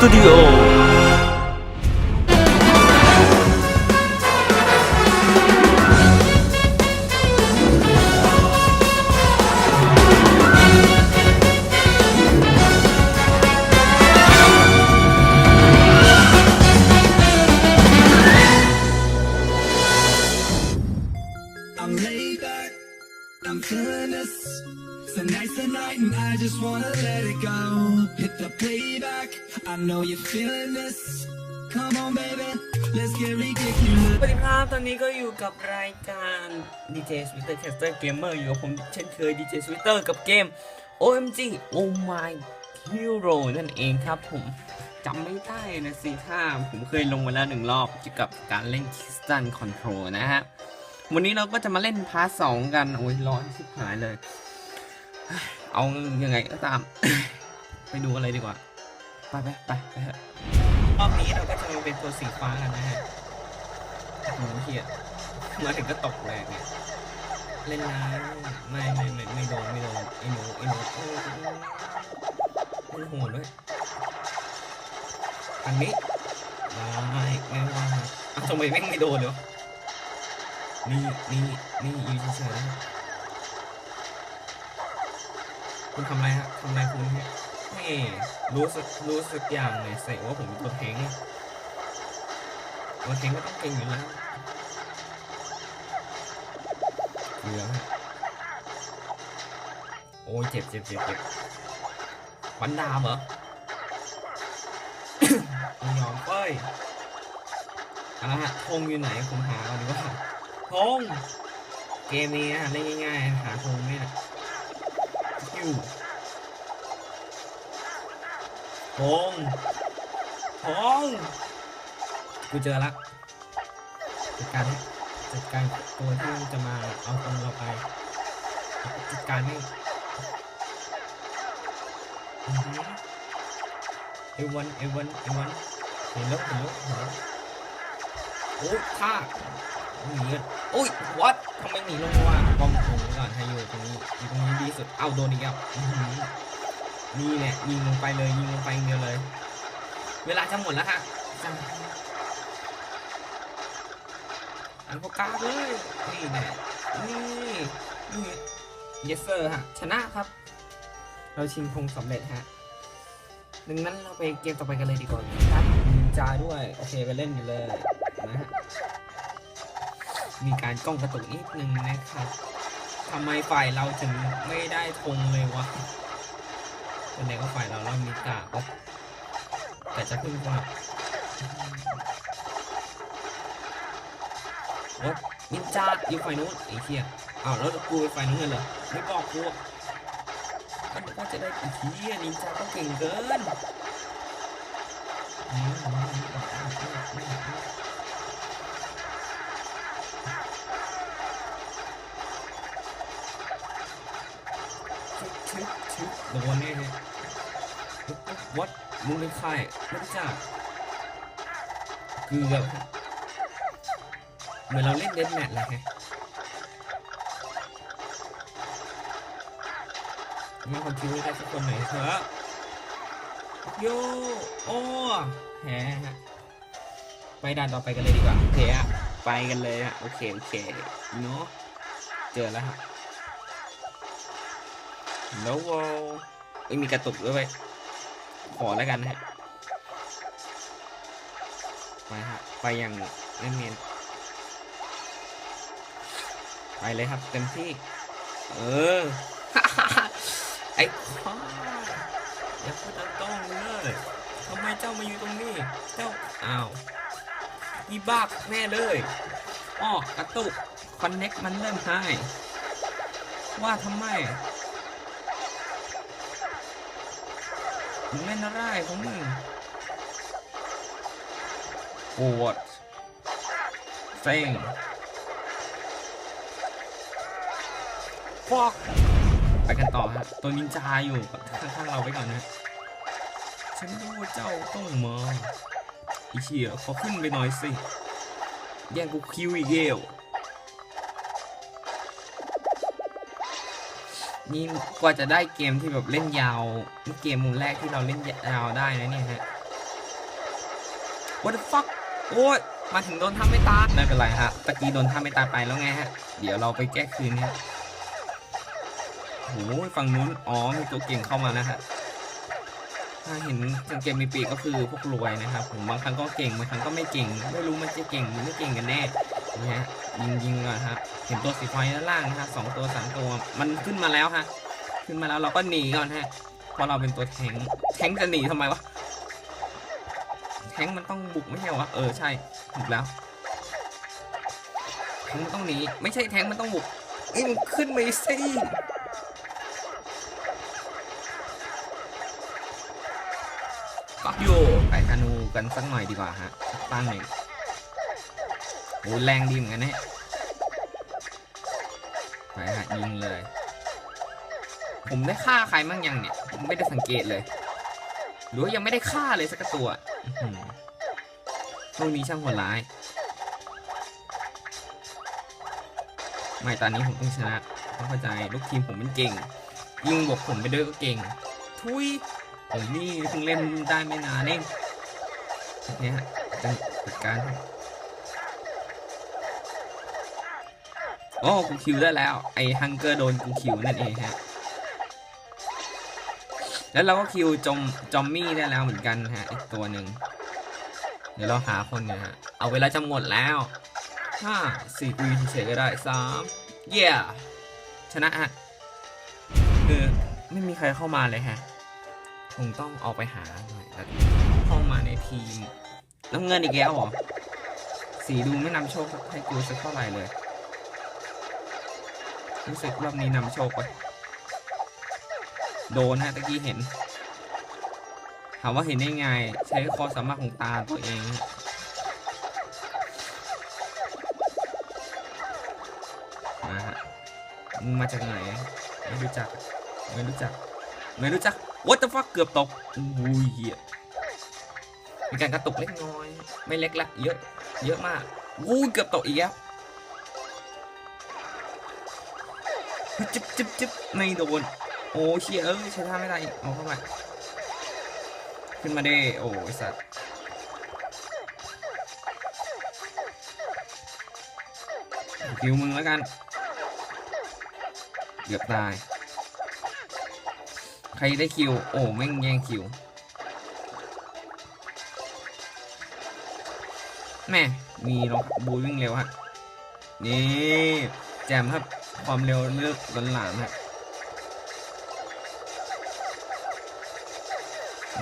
studio I'm laid back, I'm feeling this So nice a night and I just wanna let it go Hit the playback I know you're feeling this Come on baby สวัสดีครับตอนนี้ก็อยู่กับรายการ DJ s w i t t e r c a s t e r Gamer อยู่กับผมเช่นเคย DJ s w i t t e r กับเกม OMG Oh My Hero นั่นเองครับผมจำไม่ได้นะสิถ้าผมเคยลงมาแล้วหนึ่งรอบเกี่ยวกับการเล่นคิสตัน Control นะฮะ วันนี้เราก็จะมาเล่นพาร์ทสองกัน โอ้ยร้อนชิบหายเลย เอายังไงก็ตาม ไปดูอะไรดีกว่า ไปไปไปไปเถอะรอบนี้เราก็จะมาเป็นตัวสีฟ้ากันนะฮะโอ้โหเฮียมาถึงก็ตกแรงเนี่ยเล่นน้ำไม่ไม่ไม่ไม่โดนไม่โดนไอ้หนูไอ้หนูโอ้โอ้ยโหดด้วยอันนี้ไม่ไม่ว่าทำไมแม่งไม่โดนเลยวะนี่นี่นี่อยู่เฉยๆนะ คุณทำอะไรฮะทำอะไรคุณฮะนี่รู้สึกรู้สึกอย่างเลยใส่ว่าผมเป็นตัวแทงตัวแทงก็ต้องเก่งอยู่แล้วเหลืองโอ้ยเจ็บเจ็บเจ็บเจ็บฟันดามเหรอไม่ยอมเป้ยเอาละฮะธงอยู่ไหนผมหาก่อนดีกว่าธงเกมนี้นะเล่นง่ายๆหาธงไม่นะ อยู่ธงธงกูเจอละจัดการให้จัดการตัวที่จะมาเอาคนเราไปจัดการไม่อือหือเอวันเอวันเอวันเห็นแล้วเห็นแล้วเห็นแล้วโอ้ยฆ่า อุ้ยวัดทำไมหนีลงมาป้องตรงก่อนให้อยู่ตรงนี้อยู่ตรงนี้ดีสุด เอาโดนอีกแล้วนี่แหละยิงลงไปเลยยิงลงไปเดียวเลย เวลาจะหมดแล้วฮะจ้ะอันโฟกัสเลยนี่แน่นี่นี่เยสเซอร์ฮะชนะครับ เราชิงธงสำเร็จฮะดังนั้นเราไปเกมต่อไปกันเลยดีกว่าครับจาด้วย โอเคไปเล่นกันเลยนะฮะ มีการกล้องกระตุกนิดนึงนะครับทำไมฝ่ายเราถึงไม่ได้ธงเลยวะแสดงว่าฝ่ายเราเรามีกาก็แต่จะพึ่งว่ารถนินจาอยู่ฝ่ายนู้นไอ้เหี้ยอ้าวแล้วกูไปฝ่ายนู้นเลยเหรอไม่บอกกูก็นึกว่าจะได้ไอ้เหี้ยนินจาก็เก่งเกิน โดนแน่เลยวัดมึงเป็นใครไม่รู้จักเกือบเหมือนเราเล่นเดนแมทเลยไงมาคนทิวได้สักคนหน่อยเถอะโยโอ้แหฮะไปด่านต่อไปกันเลยดีกว่าโอเคฮะไปกันเลยฮะโอเคโอเคเนาะเจอแล้วครับ แล้ววเอ้ยมีกระตุกด้วยเว้ยขอแล้วกันนะฮะไปฮะไปอย่างเนียนไปเลยครับเต็มที่เออไอ้ข้าอย่าพูดตรงเลยทำไมเจ้ามาอยู่ตรงนี้เจ้าอ้าวอีบ้าแน่เลยอ้อกระตุกคอนเน็กมันเริ่มหายว่าทำไม มึงเล่นอะไรของมึงปวดเซ็งฟอกไปกันต่อฮะ ตัวนินจาอยู่ข้างๆเราไว้ก่อนนะ ฉันรู้ว่าเจ้าต้องมาอีเชี่ยขอขึ้นไปหน่อยสิ แย่งกูคิวอีกเกล นี่กว่าจะได้เกมที่แบบเล่นยาวนี่เกมมุมแรกที่เราเล่นยาวได้นะเนี่ยฮะ what the fuck โอ้ยมาถึงโดนทำไม่ตายไม่เป็นไรฮะตะกี้โดนทำไม่ตายไปแล้วไงฮะ เดี๋ยวเราไปแก้คืนเนี่ยโอ้ยฝั่งนู้นอ๋อมีตัวเก่งเข้ามาแล้วฮะถ้าเห็นเกมมีปีกก็คือพวกรวยนะครับผมบางครั้งก็เก่งบางครั้งก็ไม่เก่ง ไม่รู้มันจะเก่งหรือไม่เก่งกันแน่นี่ฮะ ยิงยิงก่อนฮะเห็นตัวสีไฟด้านล่างนะฮะสองตัวสามตัวมันขึ้นมาแล้วฮะขึ้นมาแล้วเราก็หนีก่อนฮะเพราะเราเป็นตัวแทงค์แทงจะหนีทำไมวะแทงมันต้องบุกไม่ใช่เหรอวะเออใช่บุกแล้วแทงมันต้องหนีไม่ใช่แทงมันต้องบุกเอ้ยมันขึ้นไปสิก็อยู่ไปธนูกันสักหน่อยดีกว่าฮะตั้งหนึ่งโอ้แรงดีเหมือนกันเนี่ย ไปฮะยิงเลย ผมได้ฆ่าใครบ้างยังเนี่ย ผมไม่ได้สังเกตเลย หรือว่ายังไม่ได้ฆ่าเลยสักตัวอื้อหือพวกนี้ช่างโหดร้าย ไม่ตอนนี้ผมต้องชนะ ต้องเข้าใจ ลูกทีมผมมันเก่ง ยิงบวกผมไปด้วยก็เก่ง ทุยผมนี่เพิ่งเล่นได้ไม่นานเองเนี่ยฮะจะจัดการ โอ้กูคิวได้แล้ว ไอ้ฮังเกอร์โดนกูคิวนั่นเองฮะ แล้วเราก็คิวจอมจอมมี่ได้แล้วเหมือนกันฮะอีกตัวหนึ่งเดี๋ยวเราหาคนนะฮะ เอาเวลาจะหมดแล้วห้าสี่กุยเฉยๆก็ได้สามเย่ชนะฮะคือไม่มีใครเข้ามาเลยฮะ คงต้องออกไปหาหน่อยแล้วเข้ามาในทีมน้ำเงินอีกแล้วเหรอสีดูไม่นำโชคให้กูสักเท่าไหร่เลย รู้สึกรอบนี้นำโชคไปโดนฮะตะกี้เห็น ถามว่าเห็นได้ไง ใช้ความสามารถของตาตัวเองฮะมาฮะมึงมาจากไหน ไม่รู้จัก ไม่รู้จัก ไม่รู้จัก what the fuck เกือบตกอุ้ยเมีการกระตุกเล็กน้อย ไม่เล็กละ เยอะ เยอะมากอู้เกือบตกอีกแล้ว จิ๊บจิ๊บจิ๊บไม่โดน โอ้เชียเอ้ยใช้ท่าไม่ได้อีกเอาเข้ามา ขึ้นมาดิโอ้สัตว์คิวมึงแล้วกัน เกือบตาย ใครได้คิว โอ้แม่งแย่งคิว แม่ มีรองบูวิ่งเร็วฮะ นี่ แจมครับ ความเร็วเลือกหลานๆฮะ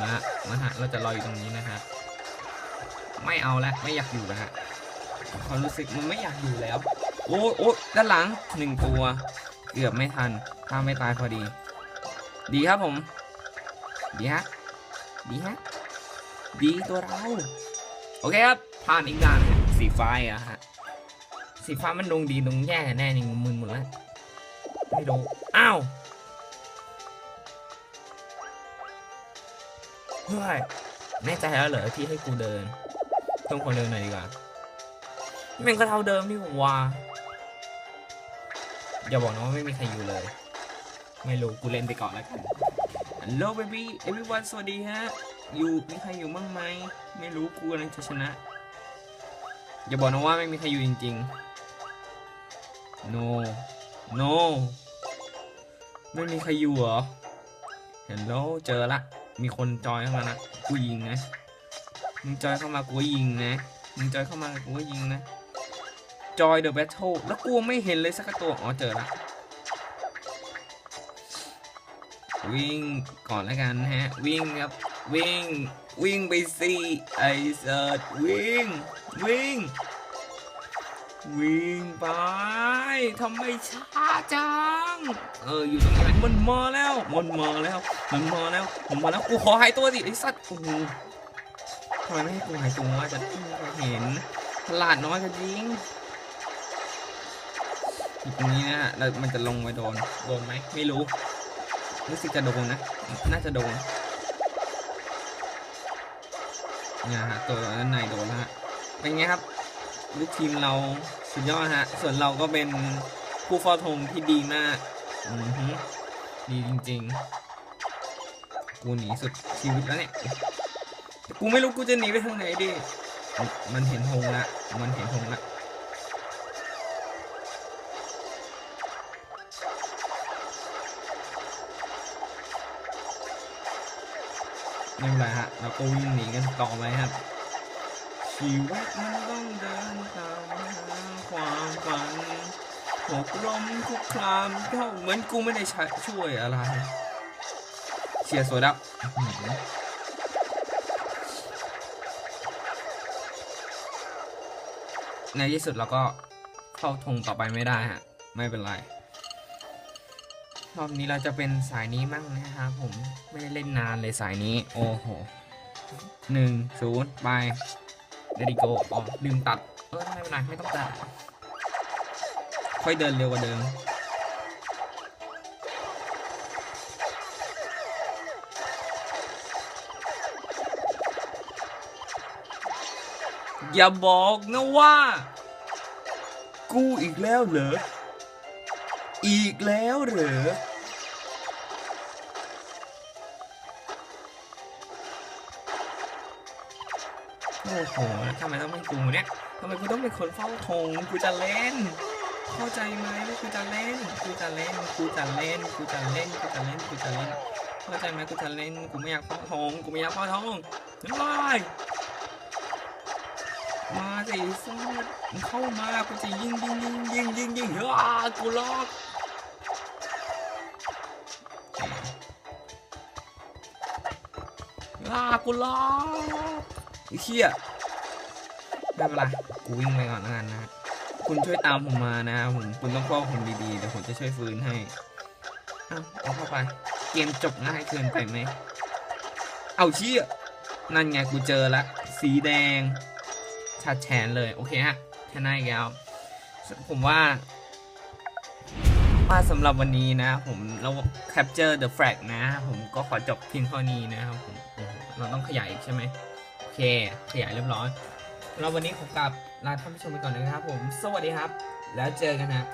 มามาฮะ เราจะรออยู่ตรงนี้นะฮะ ไม่เอาล้วไม่อยากอยู่แล้วฮะ ความรู้สึกมันไม่อยากอยู่แล้ว โอ้โอ้ด้านหลังหนึ่งตัว เกือบไม่ทัน ถ้าไม่ตายพอดี ดีครับผม ดีฮะ ดีฮะ ดีตัวเรา โอเคครับ ผ่านอีกด่านสีฟ้าอะฮะ สีฟ้ามันดวงดีดวงแย่แน่นี่มึนหมดแล้วไม่ดูอ้าวเฮ้ยแน่ใจแล้วเหรอที่ให้กูเดินเพิ่มความเร็วหน่อยดีกว่าแม่งก็เท่าเดิมนี่หว่าอย่าบอกนะว่าไม่มีใครอยู่เลย ไม่รู้กูเล่นไปก่อนแล้วกัน Hello baby everyone สวัสดีฮะ อยู่มีใครอยู่บ้างไหม ไม่รู้กูกำลังจะชนะ อย่าบอกนะว่าไม่มีใครอยู่จริง ๆ no no ไม่มีใครอยู่เหรอ Hello เจอละ มีคนจอยเข้ามานะกูยิงนะ มึงจอยเข้ามากูยิงนะ มึงจอยเข้ามากูยิงนะ จอยเดอะแบทเทิลแล้วกูไม่เห็นเลยสักตัว อ๋อเจอละ วิ่งก่อนแล้วกันฮะ วิ่งครับ วิ่ง วิ่งไปสิไอเซิร์ตวิ่ง วิ่ง วิ่งไปทำไมช้าจัง เอออยู่ตรงไหนมันมาแล้ว มันมาแล้ว มันมาแล้วมันมาแล้วกูขอหายตัวสิไอ้สัตว์โอ้โหทำไมไม่ให้กูหายตัวจะได้ไม่มีใครเห็นตลาดน้อยกันจริงอยู่ตรงนี้นะฮะแล้วมันจะลงไปโดนโดนไหมไม่รู้รู้สึกจะโดนนะ น่าจะโดนเนี่ยฮะตัวด้านในโดนแล้วฮะเป็นไงครับ ลูกทีมเราสุดยอดฮะ ส่วนเราก็เป็นผู้เฝ้าธงที่ดีมากอือหือดีจริงๆ กูหนีสุดชีวิตแล้วเนี่ยแต่กูไม่รู้กูจะหนีไปทางไหนดีมันมันเห็นธงละ มันเห็นธงละไม่เป็นไรฮะ เราก็วิ่งหนีกันต่อไปครับ ชีวิตมันต้องเดินตามหาความฝันหกล้มคุกคลามเท่าเหมือนกูไม่ได้ช่วยอะไร เชียร์สวยแล้วในที่สุดเราก็เข้าธงต่อไปไม่ได้ฮะ ไม่เป็นไร รอบนี้เราจะเป็นสายนี้มั่งนะครับผมไม่ได้เล่นนานเลยสายนี้ โอ้โหหนึ่งศูนย์ไป เดดิโกอ๋อลืมตัด เออไม่เป็นไรไม่ต้องตัด ค่อยเดินเร็วกว่าเดิมอย่าบอกนะว่า กูอีกแล้วเหรอ อีกแล้วเหรอ โอ้โหทำไมต้องเป็นกูเนี่ยทำไมกูต้องเป็นคนเฝ้าธงกูจะเล่น เข้าใจไหมว่ากูจะเล่น กูจะเล่น กูจะเล่น กูจะเล่น กูจะเล่น กูจะเล่น เข้าใจไหมกูจะเล่น กูไม่อยากเฝ้าธงกูไม่อยากเฝ้าธงไม่มาสิซัดมึงเข้ามากูจะยิงยิงยิงยิงยิงยิงอ้ากูล็อกอ้ากูล็อก เหี้ยไม่เป็นไรกูวิ่งไปก่อนแล้วกันนะคุณช่วยตามผมมานะผมคุณต้องเฝ้าผมดีๆเดี๋ยวผมจะช่วยฟื้นให้เอาเอาเข้าไป เกมจบง่ายเกินไปไหมเอาเชี่ยนั่นไงกูเจอละสีแดง ชัดแฉนเลย โอเคฮะแค่นั้นอีกแล้วผมว่าว่าสำหรับวันนี้นะ ผมเรา capture the flag นะ ผมก็ขอจบเพียงเท่านี้นะครับผมเราต้องขยายอีกใช่ไหม เคขยายเรียบร้อยเราวันนี้ขอกลับลาท่านผู้ชมไปก่อนนะครับผม สวัสดีครับ แล้วเจอกันนะ